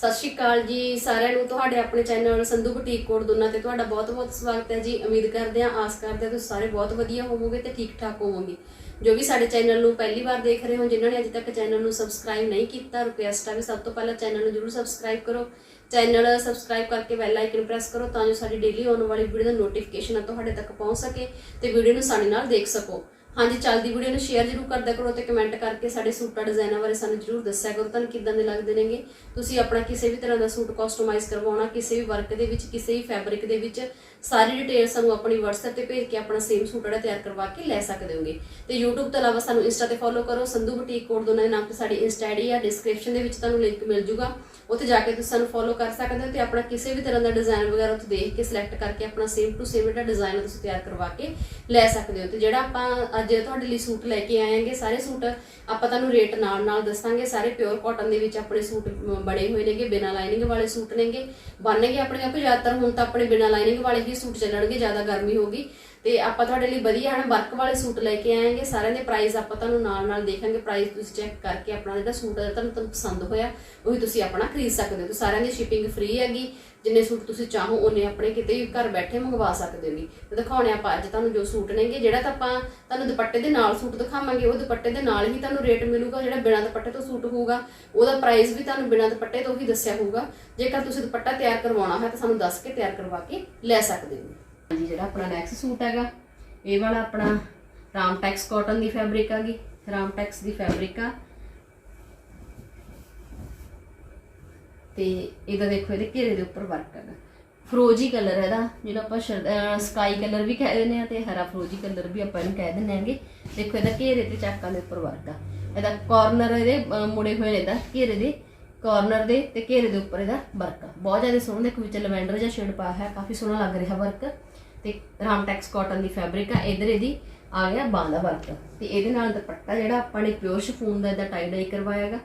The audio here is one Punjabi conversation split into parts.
ਸਤਿ ਸ਼੍ਰੀ ਅਕਾਲ ਜੀ ਸਾਰਿਆਂ ਨੂੰ, ਤੁਹਾਡੇ ਆਪਣੇ ਚੈਨਲ ਸੰਧੂ ਬੁਟੀਕ ਕੋਡ ਦੋਨਾਂ ਤੇ ਤੁਹਾਡਾ ਬਹੁਤ-ਬਹੁਤ ਸਵਾਗਤ ਹੈ ਜੀ। ਉਮੀਦ ਕਰਦੇ ਹਾਂ, ਆਸ ਕਰਦੇ ਹਾਂ ਤੁਸੀਂ ਸਾਰੇ ਬਹੁਤ ਵਧੀਆ ਹੋਵੋਗੇ ਤੇ ਠੀਕ-ਠਾਕ ਹੋਵੋਗੇ। ਜੋ ਵੀ ਸਾਡੇ ਚੈਨਲ ਨੂੰ ਪਹਿਲੀ ਵਾਰ ਦੇਖ ਰਹੇ ਹੋ, ਜਿਨ੍ਹਾਂ ਨੇ ਅਜੇ ਤੱਕ ਚੈਨਲ ਨੂੰ ਸਬਸਕ੍ਰਾਈਬ ਨਹੀਂ ਕੀਤਾ ਰਿਕੁਐਸਟ ਆ ਵੀ ਸਭ ਤੋਂ ਪਹਿਲਾਂ ਚੈਨਲ ਨੂੰ ਜਰੂਰ ਸਬਸਕ੍ਰਾਈਬ ਕਰੋ। ਚੈਨਲ ਸਬਸਕ੍ਰਾਈਬ ਕਰਕੇ ਬੈਲ ਆਈਕਨ ਪ੍ਰੈਸ ਕਰੋ ਤਾਂ ਜੋ ਸਾਡੀ ਡੇਲੀ ਆਉਣ ਵਾਲੀ ਵੀਡੀਓ ਦਾ ਨੋਟੀਫਿਕੇਸ਼ਨ ਤੁਹਾਡੇ ਤੱਕ ਪਹੁੰਚ ਸਕੇ ਤੇ ਵੀਡੀਓ ਨੂੰ ਸਾਡੇ ਨਾਲ ਦੇਖ ਸਕੋ। ਹਾਂਜੀ, ਚੱਲਦੀ ਵੀਡੀਓ ਨੂੰ ਸ਼ੇਅਰ ਜਰੂਰ ਕਰਦਾ ਕਰੋ ਤੇ ਕਮੈਂਟ ਕਰਕੇ ਸਾਡੇ ਸੂਟਾਂ ਡਿਜ਼ਾਈਨਾਂ ਬਾਰੇ ਸਾਨੂੰ ਜਰੂਰ ਦੱਸਿਆ ਕਰੋ। ਤੁਹਾਨੂੰ ਕਿੱਦਾਂ ਦੇ ਲੱਗਦੇ ਨੇਗੇ? ਤੁਸੀਂ ਆਪਣਾ ਕਿਸੇ ਵੀ ਤਰ੍ਹਾਂ ਦਾ ਸੂਟ ਕਸਟਮਾਈਜ਼ ਕਰਵਾਉਣਾ, ਕਿਸੇ ਵੀ ਵਰਕ ਦੇ ਵਿੱਚ, ਕਿਸੇ ਵੀ ਫੈਬਰਿਕ ਦੇ ਵਿੱਚ, ਸਾਰੀ ਡਿਟੇਲ ਸਾਨੂੰ ਆਪਣੀ WhatsApp ਤੇ ਭੇਜ ਕੇ ਆਪਣਾ ਸੇਮ ਸੂਟ ਜਿਹੜਾ ਤਿਆਰ ਕਰਵਾ ਕੇ ਲੈ ਸਕਦੇ ਹੋਗੇ। ਤੇ YouTube ਤੋਂ ਇਲਾਵਾ ਸਾਨੂੰ Insta ਤੇ ਫੋਲੋ ਕਰੋ, ਸੰਧੂ ਬੁਟੀਕ ਕੋਡ ਦੋਨਾਂ ਦੇ ਨਾਮ ਤੇ ਸਾਡੀ Insta ਆਈਡੀ ਆ ਡਿਸਕ੍ਰਿਪਸ਼ਨ ਦੇ ਵਿੱਚ ਤੁਹਾਨੂੰ ਲਿੰਕ ਮਿਲ ਜੂਗਾ। ਉੱਥੇ ਜਾ ਕੇ ਤੁਸੀਂ ਸਾਨੂੰ ਫੋਲੋ ਕਰ ਸਕਦੇ ਹੋ ਤੇ ਆਪਣਾ ਕਿਸੇ ਵੀ ਤਰ੍ਹਾਂ ਦਾ ਡਿਜ਼ਾਈਨ ਵਗੈਰਾ ਉੱਥੇ ਦੇਖ ਕੇ ਸਿਲੈਕਟ ਕਰਕੇ ਆਪਣਾ ਸੇਮ ਟੂ ਸੇਮ ਜਿਹੜਾ ਡਿਜ਼ਾਈਨ ਤੁਸੀਂ ਤਿਆਰ ਕਰਵਾ ਕੇ ਲੈ ਸਕਦੇ ਹੋ। ਤੇ ਜਿਹੜਾ ਆਪਾਂ ਅੱਜ ਤੁਹਾਡੇ ਲਈ ਸੂਟ ਲੈ ਕੇ ਆਏਗੇ, ਸਾਰੇ ਸੂਟ ਆਪਾਂ ਤੁਹਾਨੂੰ ਰੇਟ ਨਾਲ ਨਾਲ ਦੱਸਾਂਗੇ, ਸਾਰੇ ਪਿਓਰ ਕਾਟਨ ਦੇ ਵਿੱਚ ਆਪਣੇ ਸੂਟ ਬਣੇ ਹੋਏ ਨੇਗੇ, ਬਿਨਾਂ ਲਾਈਨਿੰਗ ਵਾਲੇ ਸੂਟ ਨੇਗੇ। ਬਣਨਗੇ ਆਪਣੇ ਆਪ ਜ਼ਿਆਦਾਤਰ, ਹੁਣ ਤਾਂ ਆਪਣੇ ਬਿਨਾਂ ਲਾਈਨਿੰਗ ਵਾਲੇ ਹੀ ਸੂਟ ਚੱਲਣਗੇ, ਜ਼ਿਆਦਾ ਗਰਮੀ ਹੋਗੀ ਤੇ ਆਪਾਂ ਤੁਹਾਡੇ ਲਈ ਵਧੀਆ ਹਨ, ਵਰਕ ਵਾਲੇ ਸੂਟ ਲੈ ਕੇ ਆਏਗੇ। ਸਾਰਿਆਂ ਦੇ ਪ੍ਰਾਈਸ ਆਪਾਂ ਤੁਹਾਨੂੰ ਨਾਲ ਨਾਲ ਦੇਖਾਂਗੇ। ਪ੍ਰਾਈਸ ਤੁਸੀਂ ਚੈੱਕ ਕਰਕੇ ਆਪਣਾ ਜਿਹੜਾ ਸੂਟ ਹੈ, ਤੁਹਾਨੂੰ ਤੁਹਾਨੂੰ ਪਸੰਦ ਹੋਇਆ, ਉਹੀ ਤੁਸੀਂ ਆਪਣਾ ਖਰੀਦ ਸਕਦੇ ਹੋ। ਤੇ ਸਾਰਿਆਂ ਦੀ ਸ਼ਿਪਿੰਗ ਫ੍ਰੀ ਹੈਗੀ। ਜਿੰਨੇ ਸੂਟ ਤੁਸੀਂ ਚਾਹੋ, ਉਹਨੇ ਆਪਣੇ ਕਿਤੇ ਵੀ ਘਰ ਬੈਠੇ ਮੰਗਵਾ ਸਕਦੇ ਹੋ ਵੀ ਤੇ ਦਿਖਾਉਣੇ ਆਪਾਂ ਅੱਜ ਤੁਹਾਨੂੰ ਜੋ ਸੂਟ ਨੇਗੇ। ਜਿਹੜਾ ਤਾਂ ਆਪਾਂ ਤੁਹਾਨੂੰ ਦੁਪੱਟੇ ਦੇ ਨਾਲ ਸੂਟ ਦਿਖਾਵਾਂਗੇ, ਉਹ ਦੁਪੱਟੇ ਦੇ ਨਾਲ ਹੀ ਤੁਹਾਨੂੰ ਰੇਟ ਮਿਲੂਗਾ। ਜਿਹੜਾ ਬਿਨਾਂ ਦੁਪੱਟੇ ਤੋਂ ਸੂਟ ਹੋਊਗਾ, ਉਹਦਾ ਪ੍ਰਾਈਸ ਵੀ ਤੁਹਾਨੂੰ ਬਿਨਾਂ ਦੁਪੱਟੇ ਤੋਂ ਹੀ ਦੱਸਿਆ ਹੋਊਗਾ। ਜੇਕਰ ਤੁਸੀਂ ਦੁਪੱਟਾ ਤਿਆਰ ਕਰਵਾਉਣਾ ਹੈ, ਤਾਂ ਸਾਨੂੰ ਦੱਸ ਕੇ ਤਿਆਰ ਕਰਵਾ ਕੇ ਲੈ ਸਕਦੇ ਹੋ। ਹਾਂਜੀ ਜਿਹੜਾ ਆਪਣਾ ਨੈਕਸਟ ਸੂਟ ਹੈਗਾ, ਇਹ ਵਾਲਾ ਆਪਣਾ ਰਾਮਟੈਕਸ ਕਾਟਨ ਦੀ ਫੈਬਰਿਕ ਹੈਗੀ ਰਾਮਟੈਕਸ ਦੀ ਫੈਬਰਿਕ ਆ। ਤੇ ਇਹਦਾ ਦੇਖੋ, ਇਹਦੇ ਘੇਰੇ ਦੇ ਉੱਪਰ ਵਰਕ ਹੈਗਾ। ਫਰੋਜੀ ਕਲਰ ਹੈ ਇਹਦਾ, ਜਿਹੜਾ ਆਪਾਂ ਸਕਾਈ ਕਲਰ ਵੀ ਕਹਿ ਦਿੰਦੇ ਆ ਤੇ ਹਰਾ ਫਰੋਜੀ ਕਲਰ ਵੀ ਆਪਾਂ ਇਹਨੂੰ ਕਹਿ ਦਿੰਦੇ ਆਂਗੇ ਦੇਖੋ, ਇਹਦਾ ਘੇਰੇ ਤੇ ਚਾਕਾਂ ਦੇ ਉੱਪਰ ਵਰਕ ਆ। ਇਹਦਾ ਕਾਰਨਰ ਇਹਦੇ ਮੁੜੇ ਹੋਏ ਨੇ ਇਹਦਾ ਘੇਰੇ ਦੇ। ਕਾਰਨਰ ਦੇ ਤੇ ਘੇਰੇ ਦੇ ਉੱਪਰ ਇਹਦਾ ਵਰਕ ਆ। ਬਹੁਤ ਜ਼ਿਆਦਾ ਸੋਹਣਾ ਦੇਖੋ, ਵਿੱਚ ਲਵੈਂਡਰ ਜਿਹਾ ਸ਼ੇਡ ਪਾਇਆ ਹੈ ਕਾਫੀ ਸੋਹਣਾ ਲੱਗ ਰਿਹਾ ਵਰਕ ਤੇ ਰਾਮਟੈਕਸ ਕਾਟਨ ਦੀ ਫੈਬਰਿਕ ਆ, ਇਧਰ ਇਹਦੀ ਆ ਗਿਆ ਬਾਂਹ ਦਾ ਵਰਕ। ਤੇ ਇਹਦੇ ਨਾਲ ਦੁਪੱਟਾ ਜਿਹੜਾ ਆਪਾਂ ਨੇ ਪਿਓਰ ਸ਼ਫੂਨ ਦਾ ਇਹਦਾ ਟਾਈ ਡਾਈ ਕਰਵਾਇਆ ਹੈਗਾ।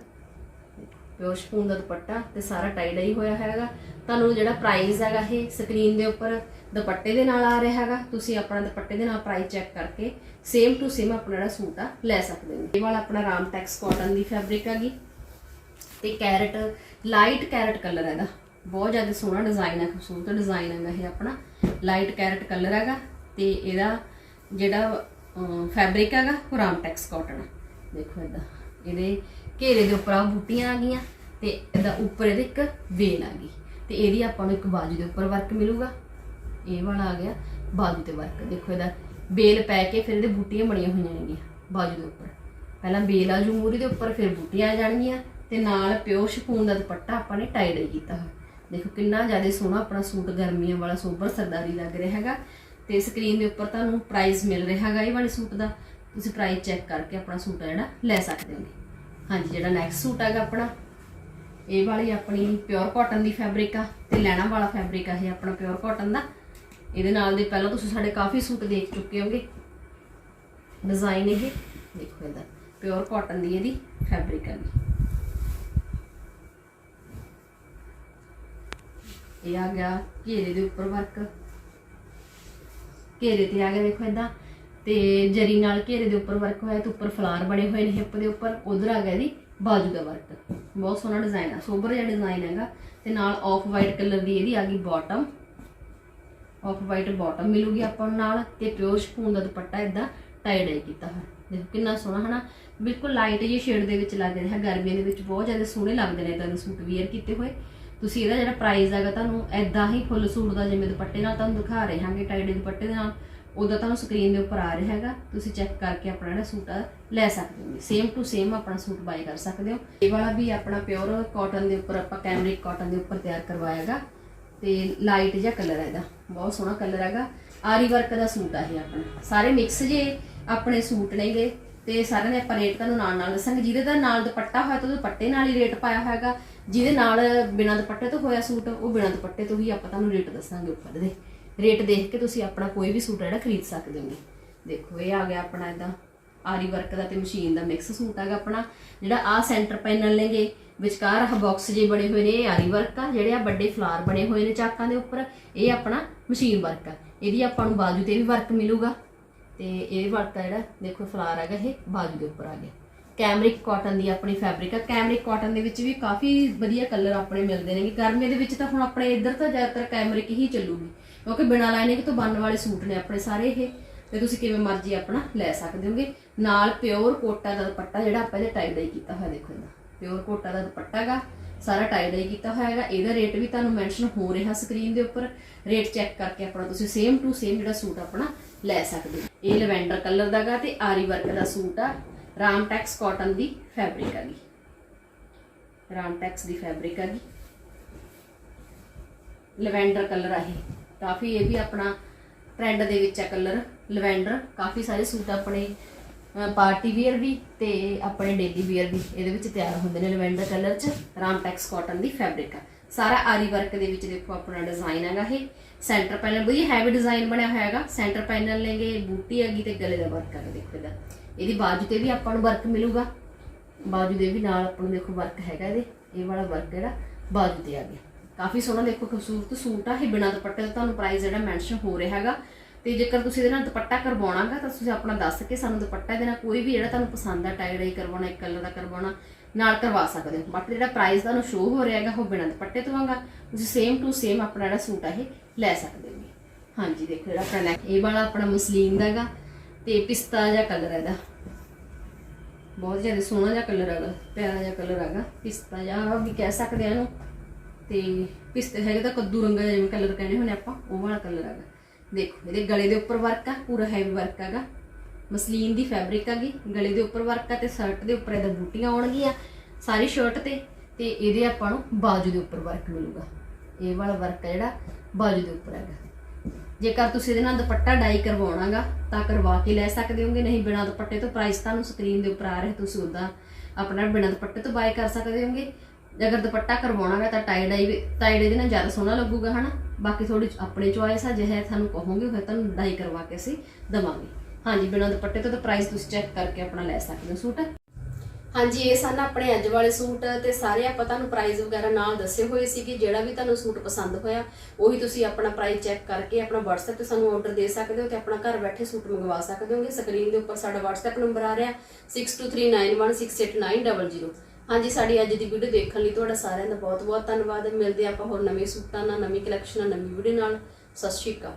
ਪਿਓਰ ਸ਼ਪੂਨ ਦਾ ਦੁਪੱਟਾ ਤੇ ਸਾਰਾ ਟਾਈ ਡਾਈ ਹੋਇਆ ਹੈਗਾ। ਤੁਹਾਨੂੰ ਜਿਹੜਾ ਪ੍ਰਾਈਸ ਹੈਗਾ ਇਹ ਸਕਰੀਨ ਦੇ ਉੱਪਰ ਦੁਪੱਟੇ ਦੇ ਨਾਲ ਆ ਰਿਹਾ ਹੈਗਾ। ਤੁਸੀਂ ਆਪਣਾ ਦੁਪੱਟੇ ਦੇ ਨਾਲ ਪ੍ਰਾਈਸ ਚੈੱਕ ਕਰਕੇ ਸੇਮ ਟੂ ਸੇਮ ਆਪਣਾ ਜਿਹੜਾ ਸੂਟ ਆ ਲੈ ਸਕਦੇ ਹੋ। ਇਹ ਵਾਲਾ ਆਪਣਾ ਰਾਮਟੈਕਸ ਕਾਟਨ ਦੀ ਫੈਬਰਿਕ ਹੈਗੀ। ਤੇ ਕੈਰਟ ਲਾਈਟ ਕੈਰਟ ਕਲਰ ਹੈ ਇਹਦਾ ਬਹੁਤ ਜ਼ਿਆਦਾ ਸੋਹਣਾ ਡਿਜ਼ਾਈਨ ਹੈ, ਖੂਬਸੂਰਤ ਡਿਜ਼ਾਈਨ ਹੈਗਾ ਇਹ ਆਪਣਾ। ਲਾਈਟ ਕੈਰਟ ਕਲਰ ਹੈਗਾ ਤੇ ਇਹਦਾ ਜਿਹੜਾ ਫੈਬਰਿਕ ਹੈਗਾ, ਉਹ ਰਾਮਟੈਕਸ ਕਾਟਨ ਦੇਖੋ ਇਹਦਾ। ਇਹਦੇ ਘੇਰੇ ਦੇ ਉੱਪਰ ਆ ਬੂਟੀਆਂ ਆ ਗਈਆਂ ਤੇ ਇਹਦਾ ਉੱਪਰ ਇਹਦੇ ਇੱਕ ਵੇਲ ਆ ਗਈ। ਤੇ ਇਹਦੀ ਆਪਾਂ ਨੂੰ ਇੱਕ ਬਾਜੂ ਦੇ ਉੱਪਰ ਵਰਕ ਮਿਲੂਗਾ। ਇਹ ਵਾਲਾ ਆ ਗਿਆ ਬਾਜੂ ਤੇ ਵਰਕ ਦੇਖੋ ਇਹਦਾ ਬੇਲ ਪੈ ਕੇ ਫਿਰ ਇਹਦੇ ਬੂਟੀਆਂ ਬਣੀਆਂ ਹੋਈਆਂ ਨੇਗੀਆਂ ਬਾਜੂ ਦੇ ਉੱਪਰ। ਪਹਿਲਾਂ ਬੇਲ ਆ ਜੂ ਮੂਰੀ ਦੇ ਉੱਪਰ, ਫਿਰ ਬੂਟੀਆਂ ਆ ਜਾਣਗੀਆਂ ਤੇ ਨਾਲ ਪਿਓ ਸ਼ਪੂਨ ਦਾ ਦੁਪੱਟਾ ਆਪਾਂ ਨੇ ਟਾਈ ਡਾਈ ਕੀਤਾ ਹੋਇਆ। ਦੇਖੋ ਕਿੰਨਾ ਜ਼ਿਆਦਾ ਸੋਹਣਾ ਆਪਣਾ ਸੂਟ ਗਰਮੀਆਂ ਵਾਲਾ ਸੋਬਰ ਸਰਦਾਰੀ ਲੱਗ ਰਿਹਾ ਹੈਗਾ। ਤੇ ਸਕਰੀਨ ਦੇ ਉੱਪਰ ਤੁਹਾਨੂੰ ਪ੍ਰਾਈਸ ਮਿਲ ਰਿਹਾ ਹੈਗਾ ਇਹ ਵਾਲੇ ਸੂਟ ਦਾ। ਤੁਸੀਂ ਪ੍ਰਾਈਸ ਚੈੱਕ ਕਰਕੇ ਆਪਣਾ ਸੂਟ ਆ ਜਿਹੜਾ ਲੈ ਸਕਦੇ ਹੋ। ਹਾਂਜੀ, ਜਿਹੜਾ ਨੈਕਸਟ ਸੂਟ ਹੈਗਾ ਆਪਣਾ, ਇਹ ਵਾਲੀ ਆਪਣੀ ਪਿਓਰ ਕਾਟਨ ਦੀ ਫੈਬਰਿਕ ਆ ਤੇ ਲੈਣਾ ਵਾਲਾ ਫੈਬਰਿਕ ਆ ਇਹ ਆਪਣਾ ਪਿਓਰ ਕਾਟਨ ਦਾ। ਇਹਦੇ ਨਾਲ ਦੇ ਪਹਿਲਾਂ ਤੁਸੀਂ ਸਾਡੇ ਕਾਫੀ ਸੂਟ ਦੇਖ ਚੁੱਕੇ ਹੋਗੇ। ਡਿਜ਼ਾਈਨ ਇਹ, ਦੇਖੋ ਇਹਦਾ ਪਿਓਰ ਕਾਟਨ ਦੀ ਇਹਦੀ ਫੈਬਰਿਕ ਹੈ ਇਹ ਆ ਗਿਆ ਘੇਰੇ ਦੇ ਉੱਪਰ ਵਰਕ ਘੇਰੇ ਤੇ ਆ ਗਿਆ ਦੇਖੋ ਇਦਾਂ ਤੇ ਜਰੀ ਨਾਲ ਘੇਰੇ ਦੇ ਉੱਪਰ ਵਰਕ ਹੋਇਆ, ਤੇ ਉੱਪਰ ਫਲਾਰ ਬਣੇ ਹੋਏ ਨੇ ਹਿੱਪ ਦੇ ਉੱਪਰ। ਉਧਰ ਆ ਗਿਆ ਇਹਦੀ ਬਾਜੂ ਦਾ ਵਰਕ ਬਹੁਤ ਸੋਹਣਾ ਡਿਜ਼ਾਈਨ ਆ, ਸੋਬਰ ਜਿਹਾ ਡਿਜ਼ਾਈਨ ਹੈਗਾ। ਤੇ ਨਾਲ ਆਫ ਵਾਈਟ ਕਲਰ ਦੀ ਇਹਦੀ ਆ ਗਈ ਬਾਟਮ ਆਫ ਵਾਈਟ ਬਾਟਮ ਮਿਲੂਗੀ ਆਪਾਂ ਨਾਲ, ਤੇ ਪਿਓਰ ਸ਼ਪੂਨ ਦਾ ਦੁਪੱਟਾ ਇਦਾਂ ਟਾਈ ਡਾਈ ਕੀਤਾ ਹੋਇਆ। ਦੇਖੋ ਕਿੰਨਾ ਸੋਹਣਾ, ਹਨਾ? ਬਿਲਕੁਲ ਲਾਈਟ ਜਿਹੀ ਸ਼ੇਡ ਦੇ ਵਿੱਚ ਲੱਗ ਰਿਹਾ, ਗਰਮੀਆਂ ਦੇ ਵਿੱਚ ਬਹੁਤ ਜ਼ਿਆਦਾ ਸੋਹਣੇ ਲੱਗਦੇ ਨੇ ਇਦਾਂ ਸੂਟ ਵੀਅਰ ਕੀਤੇ ਹੋਏ। ਤੁਸੀਂ ਇਹਦਾ ਜਿਹੜਾ ਪ੍ਰਾਈਸ ਹੈਗਾ ਤੁਹਾਨੂੰ ਐਦਾਂ ਹੀ ਫੁੱਲ ਸੂਟ ਦਾ, ਜਿਵੇਂ ਦੁਪੱਟੇ ਨਾਲ ਤੁਹਾਨੂੰ ਦਿਖਾ ਰਹੇ ਹਾਂਗੇ ਟਾਈ ਦੁਪੱਟੇ ਦੇ ਨਾਲ, ਉਹਦਾ ਤੁਹਾਨੂੰ ਸਕਰੀਨ ਦੇ ਉੱਪਰ ਆ ਰਿਹਾ ਹੈਗਾ। ਤੁਸੀਂ ਚੈੱਕ ਕਰਕੇ ਆਪਣਾ ਜਿਹੜਾ ਸੂਟ ਆ, ਲੈ ਸਕਦੇ ਹੋ। ਸੇਮ ਟੂ ਸੇਮ ਆਪਣਾ ਸੂਟ ਬਾਈ ਕਰ ਸਕਦੇ ਹੋ। ਇਹ ਵਾਲਾ ਵੀ ਆਪਣਾ ਪਿਓਰ ਕਾਟਨ ਦੇ ਉੱਪਰ ਆਪਾਂ ਕੈਮਰਿਕ ਕਾਟਨ ਦੇ ਉੱਪਰ ਤਿਆਰ ਕਰਵਾਇਆਗਾ ਤੇ ਲਾਈਟ ਜਿਹਾ ਕਲਰ ਹੈ ਇਹਦਾ। ਬਹੁਤ ਸੋਹਣਾ ਕਲਰ ਹੈਗਾ। ਆਰੀ ਵਰਕ ਦਾ ਸੂਟ ਆ ਇਹ ਆਪਣਾ। ਸਾਰੇ ਮਿਕਸ ਜੇ ਆਪਣੇ ਸੂਟ ਨੇਗੇ ਤੇ ਸਾਰਿਆਂ ਦੇ ਆਪਾਂ ਰੇਟ ਤੁਹਾਨੂੰ ਨਾਲ ਨਾਲ ਦੱਸਾਂਗੇ। ਜਿਹਦੇ ਦਾ ਨਾਲ ਦੁਪੱਟਾ ਹੋਇਆ ਤਾਂ ਉਹਦੇ ਦੁਪੱਟੇ ਨਾਲ ਹੀ ਰੇਟ ਪਾਇਆ ਹੋਇਆਗਾ। ਜਿਹਦੇ ਨਾਲ ਬਿਨਾਂ ਦੁਪੱਟੇ ਤੋਂ ਹੋਇਆ ਸੂਟ, ਉਹ ਬਿਨਾਂ ਦੁਪੱਟੇ ਤੋਂ ਹੀ ਆਪਾਂ ਤੁਹਾਨੂੰ ਰੇਟ ਦੱਸਾਂਗੇ ਉੱਪਰ ਦੇ। ਰੇਟ ਦੇਖ ਕੇ ਤੁਸੀਂ ਆਪਣਾ ਕੋਈ ਵੀ ਸੂਟ ਜਿਹੜਾ ਖਰੀਦ ਸਕਦੇ ਹੋਗੇ ਦੇਖੋ, ਇਹ ਆ ਗਿਆ ਆਪਣਾ ਇਦਾਂ ਆਰੀ ਵਰਕ ਦਾ ਤੇ ਮਸ਼ੀਨ ਦਾ ਮਿਕਸ ਸੂਟ ਹੈਗਾ ਆਪਣਾ, ਜਿਹੜਾ ਆ ਸੈਂਟਰ ਪੈਨਲ ਨੇਗੇ ਵਿਚਕਾਰ ਆਹ ਬਾਕਸ ਜੇ ਬਣੇ ਹੋਏ ਨੇ, ਇਹ ਆਰੀ ਵਰਕ ਆ, ਜਿਹੜੇ ਆ ਵੱਡੇ ਫਲਾਰ ਬਣੇ ਹੋਏ ਨੇ ਚਾਕਾਂ ਦੇ ਉੱਪਰ, ਇਹ ਆਪਣਾ ਮਸ਼ੀਨ ਵਰਕ ਆ। ਇਹਦੀ ਆਪਾਂ ਨੂੰ ਬਾਜੂ ਤੇ ਵੀ ਵਰਕ ਮਿਲੂਗਾ। ਤੇ ਇਹ ਵਰਕ ਜਿਹੜਾ, ਦੇਖੋ ਫਲਾਰ ਹੈਗਾ ਇਹ ਬਾਜੂ ਦੇ ਉੱਪਰ ਆ ਗਿਆ। ਕੈਮਰਿਕ ਕਾਟਨ ਦੀ ਆਪਣੀ ਫੈਬਰਿਕ ਆ। ਕੈਮਰਿਕ ਕਾਟਨ ਦੇ ਵਿੱਚ ਵੀ ਕਾਫੀ ਵਧੀਆ ਕਲਰ ਆਪਣੇ ਮਿਲਦੇ ਨੇਗੇ। ਗਰਮੀ ਦੇ ਵਿੱਚ ਤਾਂ ਹੁਣ ਆਪਣੇ ਇੱਧਰ ਤਾਂ ਜ਼ਿਆਦਾਤਰ ਕੈਮਰਿਕ ਹੀ ਚੱਲੂਗੀ। ਕਿਉਂਕਿ ਬਿਨਾਂ ਲਾਈਨਿੰਗ ਤੋਂ ਬਣਨ ਵਾਲੇ ਸੂਟ ਨੇ ਆਪਣੇ ਸਾਰੇ ਇਹ। ਤੇ ਤੁਸੀਂ ਕਿਵੇਂ ਮਰਜ਼ੀ ਆਪਣਾ ਲੈ ਸਕਦੇ ਹੋਗੇ। ਨਾਲ ਪਿਓਰ ਕੋਟਾ ਦਾ ਦੁਪੱਟਾ ਜਿਹੜਾ ਆਪਾਂ ਇਹਦੇ ਟਾਈ ਡਾਈ ਕੀਤਾ ਹੋਇਆ, ਦੇਖੋ ਇਹਦਾ। ਪਿਓਰ ਕੋਟਾ ਦਾ ਦੁਪੱਟਾ ਗਾ। ਸਾਰਾ ਟਾਈ ਡਾਈ ਕੀਤਾ ਹੋਇਆ ਹੈਗਾ। ਇਹਦਾ ਰੇਟ ਵੀ ਤੁਹਾਨੂੰ ਮੈਂਸ਼ਨ ਹੋ ਰਿਹਾ ਸਕਰੀਨ ਦੇ ਉੱਪਰ। ਰੇਟ ਚੈੱਕ ਕਰਕੇ ਆਪਣਾ ਤੁਸੀਂ ਸੇਮ ਟੂ ਸੇਮ ਜਿਹੜਾ ਸੂਟ ਆਪਣਾ ਲੈ ਸਕਦੇ ਹੋ। ਇਹ ਲਵੈਂਡਰ ਕਲਰ ਦਾਗਾ ਤੇ ਆਰੀ ਵਰਕ ਦਾ ਸੂਟ ਆ। ਰਾਮਟੈਕਸ ਕਾਟਨ ਦੀ ਫੈਬਰਿਕ ਹੈਗੀ ਰਾਮਟੈਕਸ ਦੀ ਫੈਬਰਿਕ ਹੈਗੀ ਲਵੈਂਡਰ ਕਲਰ ਆ ਇਹ। ਕਾਫੀ ਇਹ ਵੀ ਆਪਣਾ ਟ੍ਰੈਂਡ ਦੇ ਵਿੱਚ ਆ ਕਲਰ। ਲਵੈਂਡਰ, ਕਾਫੀ ਸਾਰੇ ਸੂਟ ਆਪਣੇ ਪਾਰਟੀ ਵੀਅਰ ਵੀ ਤੇ ਆਪਣੇ ਡੇਲੀ ਵੀਅਰ ਵੀ ਇਹਦੇ ਵਿੱਚ ਤਿਆਰ ਹੁੰਦੇ ਨੇ ਲਵੈਂਡਰ ਕਲਰ 'ਚ। ਰਾਮਟੈਕਸ ਕਾਟਨ ਦੀ ਫੈਬਰਿਕ ਆ। ਸਾਰਾ ਆਰੀ ਵਰਕ ਦੇ ਵਿੱਚ ਦੇਖੋ ਆਪਣਾ ਡਿਜ਼ਾਈਨ ਹੈਗਾ ਇਹ। ਸੈਂਟਰ ਪੈਨਲ ਵਧੀਆ ਹੈਵੀ ਡਿਜ਼ਾਈਨ ਬਣਿਆ ਹੋਇਆ ਹੈਗਾ। ਸੈਂਟਰ ਪੈਨਲ ਲੈਗੇ ਬੂਟੀ ਹੈਗੀ ਤੇ ਗਲੇ ਦਾ ਵਰਕ ਹੈਗਾ, ਦੇਖੋ ਇਹਦਾ। ਇਹਦੀ ਬਾਜੂ ਤੇ ਵੀ ਆਪਾਂ ਨੂੰ ਵਰਕ ਮਿਲੂਗਾ। ਬਾਜੂ ਦੇ ਵੀ ਨਾਲ ਆਪਾਂ ਨੂੰ ਦੇਖੋ ਵਰਕ ਹੈਗਾ ਇਹਦੇ। ਇਹ ਵਾਲਾ ਵਰਕ ਜਿਹੜਾ ਬਾਜੂ ਤੇ ਆ ਗਿਆ। ਕਾਫੀ ਸੋਹਣਾ ਦੇਖੋ ਖੂਬਸੂਰਤ ਸੂਟ ਆ। ਇਹ ਬਿਨਾਂ ਦੁਪੱਟੇ ਦਾ ਤੁਹਾਨੂੰ ਪ੍ਰਾਈਸ ਜਿਹੜਾ ਮੈਂਸ਼ਨ ਹੋ ਰਿਹਾ ਹੈਗਾ। ਤੇ ਜੇਕਰ ਤੁਸੀਂ ਇਹਦੇ ਨਾਲ ਦੁਪੱਟਾ ਕਰਵਾਉਣਾਗਾ ਤਾਂ ਤੁਸੀਂ ਆਪਣਾ ਦੱਸ ਕੇ ਸਾਨੂੰ ਦੁਪੱਟਾ ਇਹਦੇ ਨਾਲ ਕੋਈ ਵੀ ਜਿਹੜਾ ਤੁਹਾਨੂੰ ਪਸੰਦ ਆ ਟਾਈ ਡਾਈ ਕਰਵਾਉਣਾ, ਇੱਕ ਕਲਰ ਦਾ ਕਰਵਾਉਣਾ ਨਾਲ ਕਰਵਾ ਸਕਦੇ ਹੋ। ਬਟ ਜਿਹੜਾ ਪ੍ਰਾਈਸ ਤੁਹਾਨੂੰ ਸ਼ੋ ਹੋ ਰਿਹਾ ਹੈਗਾ, ਉਹ ਬਿਨਾਂ ਦੁਪੱਟੇ ਤੋਂ ਆਗਾ ਤੁਸੀਂ ਸੇਮ ਟੂ ਸੇਮ ਆਪਣਾ ਜਿਹੜਾ ਸੂਟ ਆ, ਇਹ ਲੈ ਸਕਦੇ ਹੋ। ਹਾਂਜੀ, ਦੇਖੋ ਜਿਹੜਾ ਆਪਣਾ ਨੈਕ ਇਹ ਵਾਲਾ ਆਪਣਾ ਮਸਲੀਨ ਦਾ ਹੈਗਾ ਤੇ ਪਿਸਤਾ ਜਿਹਾ ਕਲਰ ਹੈ ਇਹਦਾ। ਬਹੁਤ ਜ਼ਿਆਦਾ ਸੋਹਣਾ ਜਿਹਾ ਕਲਰ ਹੈਗਾ ਪਿਆਰਾ ਜਿਹਾ ਕਲਰ ਹੈਗਾ ਪਿਸਤਾ ਜਿਹਾ ਵੀ ਕਹਿ ਸਕਦੇ ਆ ਇਹਨੂੰ। ਤੇ ਪਿਸਤੇ ਹੈਗੇ ਤਾਂ ਕੱਦੂ ਰੰਗਾ ਜਿਹਾ ਜਿਵੇਂ ਕਲਰ ਕਹਿੰਦੇ ਹੁੰਦੇ ਆਪਾਂ, ਉਹ ਵਾਲਾ ਕਲਰ ਹੈਗਾ ਦੇਖੋ, ਇਹਦੇ ਗਲੇ ਦੇ ਉੱਪਰ ਵਰਕ ਆ, ਪੂਰਾ ਹੈਵੀ ਵਰਕ ਹੈਗਾ ਮਸਲੀਨ ਦੀ ਫੈਬਰਿਕ ਹੈਗੀ, ਗਲੇ ਦੇ ਉੱਪਰ ਵਰਕ ਆ ਤੇ ਸ਼ਰਟ ਦੇ ਉੱਪਰ ਇਹਦਾ ਬੂਟੀਆਂ ਆਉਣਗੀਆਂ, ਸਾਰੀ ਸ਼ਰਟ ਤੇ ਤੇ ਇਹਦੇ ਆਪਾਂ ਨੂੰ ਬਾਜੂ ਦੇ ਉੱਪਰ ਵਰਕ ਮਿਲੂਗਾ। ਇਹ ਵਾਲਾ ਵਰਕ ਹੈ ਜਿਹੜਾ ਬਾਜੂ ਦੇ ਉੱਪਰ ਹੈਗਾ। ਜੇਕਰ ਤੁਸੀਂ ਇਹਦੇ ਨਾਲ ਦੁਪੱਟਾ ਡਾਈ ਕਰਵਾਉਣਾਗਾ, ਤਾਂ ਕਰਵਾ ਕੇ ਲੈ ਸਕਦੇ ਹੋਗੇ, ਨਹੀਂ ਬਿਨਾਂ ਦੁਪੱਟੇ ਤੋਂ ਪ੍ਰਾਈਸ ਤੁਹਾਨੂੰ ਸਕਰੀਨ ਦੇ ਉੱਪਰ ਆ ਰਿਹਾ, ਤੁਸੀਂ ਉਹਦਾ ਆਪਣਾ ਬਿਨਾਂ ਦੁਪੱਟੇ ਤੋਂ ਬਾਈ ਕਰ ਸਕਦੇ ਹੋਗੇ। ਜੇ ਅਗਰ ਦੁਪੱਟਾ ਕਰਵਾਉਣਾਗਾ ਤਾਂ ਟਾਈ ਡਾਈ ਵੀ ਟਾਈ ਡਾਈ ਦੇ ਨਾਲ ਜ਼ਿਆਦਾ ਸੋਹਣਾ ਲੱਗੂਗਾ, ਹਨਾ? ਬਾਕੀ ਥੋੜੀ ਆਪਣੇ ਚੁਆਇਸ ਆ ਜਿਹੇ ਤੁਹਾਨੂੰ ਕਹੋਗੇ, ਫਿਰ ਤੁਹਾਨੂੰ ਡਾਈ ਕਰਵਾ ਕੇ ਅਸੀਂ ਦਵਾਂਗੇ। ਹਾਂਜੀ, ਬਿਨਾਂ ਦੁਪੱਟੇ ਤੋਂ ਤਾਂ ਪ੍ਰਾਈਸ ਤੁਸੀਂ ਚੈੱਕ ਕਰਕੇ ਆਪਣਾ ਲੈ ਸਕਦੇ ਹੋ ਸੂਟ। ਹਾਂਜੀ, ਇਹ ਸਨ ਆਪਣੇ ਅੱਜ ਵਾਲੇ ਸੂਟ ਤੇ ਸਾਰੇ ਆਪਾਂ ਤੁਹਾਨੂੰ ਪ੍ਰਾਈਸ ਵਗੈਰਾ ਨਾਲ ਦੱਸੇ ਹੋਏ ਸੀ ਕਿ ਜਿਹੜਾ ਵੀ ਤੁਹਾਨੂੰ ਸੂਟ ਪਸੰਦ ਹੋਇਆ, ਉਹੀ ਤੁਸੀਂ ਆਪਣਾ ਪ੍ਰਾਈਸ ਚੈੱਕ ਕਰਕੇ ਆਪਣਾ WhatsApp ਤੇ ਸਾਨੂੰ ਆਰਡਰ ਦੇ ਸਕਦੇ ਹੋ ਤੇ ਆਪਣਾ ਘਰ ਬੈਠੇ ਸੂਟ ਮੰਗਵਾ ਸਕਦੇ ਹੋਗੇ। ਸਕਰੀਨ ਦੇ ਉੱਪਰ ਸਾਡਾ WhatsApp ਨੰਬਰ ਆ ਰਿਹਾ 6239168900 ਹਾਂਜੀ, ਸਾਡੀ ਅੱਜ ਦੀ ਵੀਡੀਓ ਦੇਖਣ ਲਈ ਤੁਹਾਡਾ ਸਾਰਿਆਂ ਦਾ ਬਹੁਤ ਬਹੁਤ ਧੰਨਵਾਦ। ਮਿਲਦੇ ਆਪਾਂ ਹੋਰ ਨਵੇਂ ਸੂਟਾਂ ਨਾਲ, ਨਵੀਂ ਕਲੈਕਸ਼ਨ ਨਾਲ, ਨਵੀਂ ਵੀਡੀਓ ਨਾਲ। ਸਤਿ ਸ਼੍ਰੀ ਅਕਾਲ।